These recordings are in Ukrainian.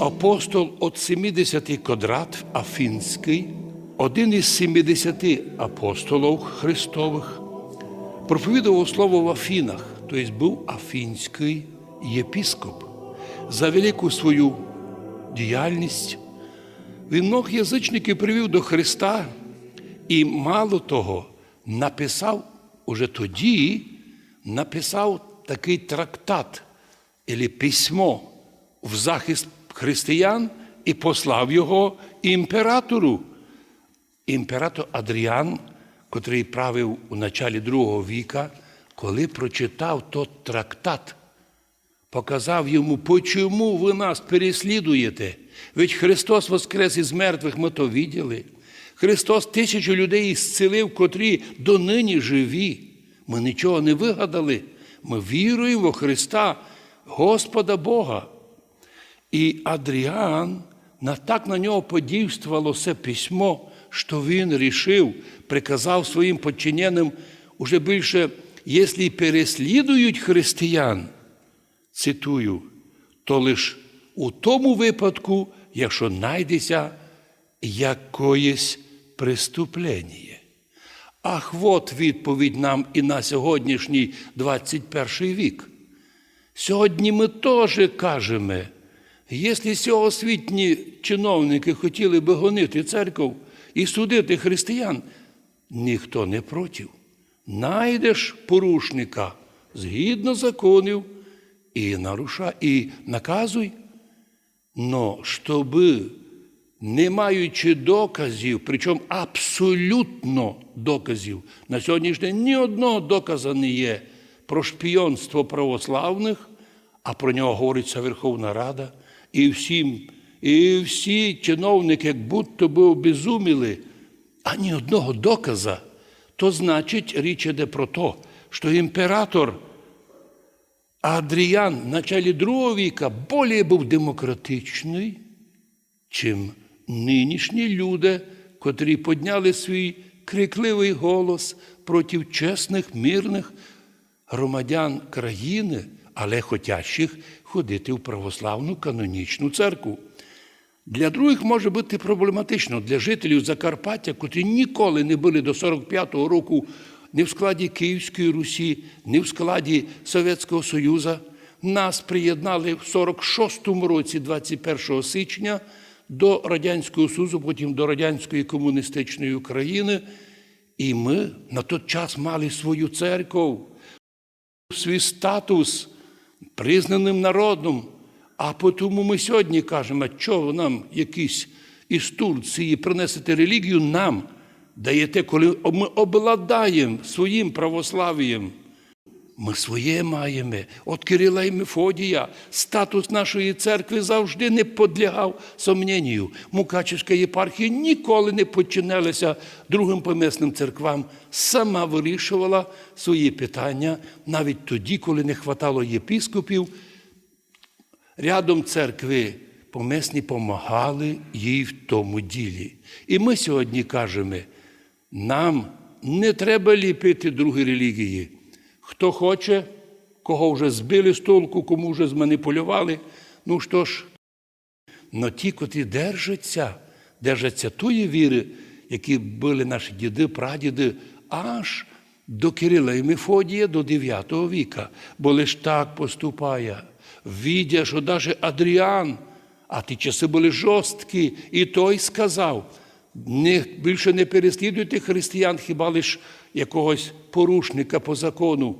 апостол от 70 квадрат Афінський, один із 70 апостолів Христових, проповідував слово в Афінах, тобто був афінський єпіскоп. За велику свою діяльність він много язичників привів до Христа і мало того, написав уже тоді, написав такий трактат або письмо в захист християн і послав його імператору. Імператор Адріан, котрий правив у началі другого віка, коли прочитав той трактат, показав йому, почому ви нас переслідуєте. Ведь Христос воскрес із мертвих, ми то виділи. Христос тисячу людей ісцелив, котрі донині живі. Ми нічого не вигадали. Ми віруємо в Христа, Господа Бога. І Адріан так на нього подійствувало це письмо, що він рішив, приказав своїм подчиненим уже більше, якщо переслідують християн, цитую, то лише у тому випадку, якщо знайдеться якоїсь преступлення. Ах, от відповідь нам і на сьогоднішній 21 вік. Сьогодні ми теж кажемо, якщо сьогосвітні чиновники хотіли би гонити церков і судити християн, ніхто не проти. Найдеш порушника згідно законів і наруша, і наказуй. Но щоби, не маючи доказів, причому абсолютно доказів, на сьогоднішній день ні одного доказу не є про шпіонство православних, а про нього говориться Верховна Рада, і всім, і всі чиновники, як будто би обезуміли, а ні одного доказа, то значить річ іде про те, що імператор Адріян в началі другого віка більше був демократичний, чим нинішні люди, котрі підняли свій крикливий голос проти чесних, мирних громадян країни, але хотящих ходити в православну канонічну церкву. Для других може бути проблематично для жителів Закарпаття, котрі ніколи не були до 45-го року ні в складі Київської Русі, ні в складі Совєтського Союзу. Нас приєднали в 46-му році, 21 січня, до Радянського Союзу, потім до Радянської комуністичної України. І ми на той час мали свою церкву, свій статус признаним народом. А тому ми сьогодні кажемо, що ви нам якісь із Турції принесете релігію нам даєте, коли ми обладаємо своїм православ'ям. Ми своє маємо. От Кирила і Мефодія статус нашої церкви завжди не підлягав сомненню. Мукачівська єпархія ніколи не підчинялася другим помісним церквам, сама вирішувала свої питання навіть тоді, коли не хватало єпіскопів. Рядом церкви помісні помагали їй в тому ділі. І ми сьогодні кажемо, нам не треба ліпити другі релігії. Хто хоче, кого вже збили з толку, кому вже зманіпулювали. Ну що ж, но ті, котрі держаться, держаться тої віри, які були наші діди, прадіди, аж до Кирила і Мефодія до 9 віка, бо лиш так поступає. Відя, що навіть Адріан, а ті часи були жорсткі, і той сказав, не, більше не переслідуйте християн, хіба лиш якогось порушника по закону.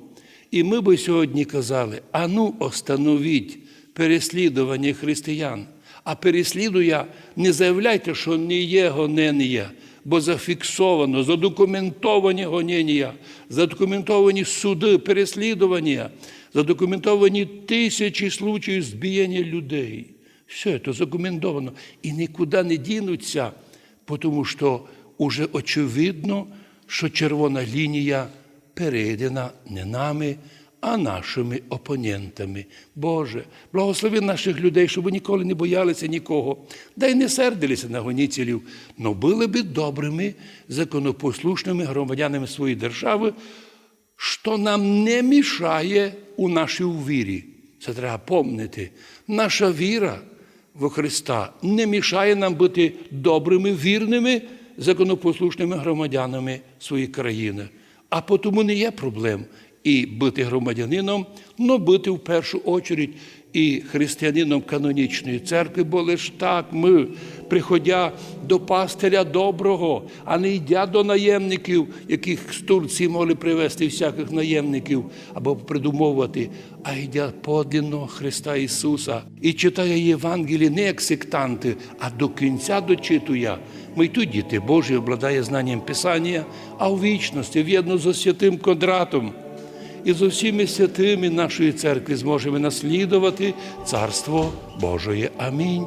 І ми би сьогодні казали: ану, остановіть переслідування християн. А переслідуя, не заявляйте, що не є гонення, бо зафіксовано, задокументовані гонення, задокументовані суди, переслідування, задокументовані тисячі случаїв збіяння людей. Все це задокументовано і нікуди не дінуться, тому що уже очевидно, що червона лінія перейдена не нами, а нашими опонентами. Боже, благослови наших людей, щоб ніколи не боялися нікого, да й не сердилися на гоніцелів, но були би добрими, законопослушними громадянами своєї держави, що нам не мішає у нашій вірі. Це треба помнити. Наша віра во Христа не мішає нам бути добрими, вірними, законопослушними громадянами своєї країни. А тому не є проблем і бути громадянином, але бути в першу очередь і християнином канонічної церкви, бо лише так ми, приходя до пастиря доброго, а не йдя до наємників, яких з Турції могли привезти всяких наємників або придумовувати, а йдя подлинно Христа Ісуса і читає Євангеліє не як сектанти, а до кінця дочитує. Ми й тут діти Божі обладає знанням Писання, а у вічності в'єдно з святим Кондратом і з усіми святими нашої церкви зможемо наслідувати Царство Божої. Амінь.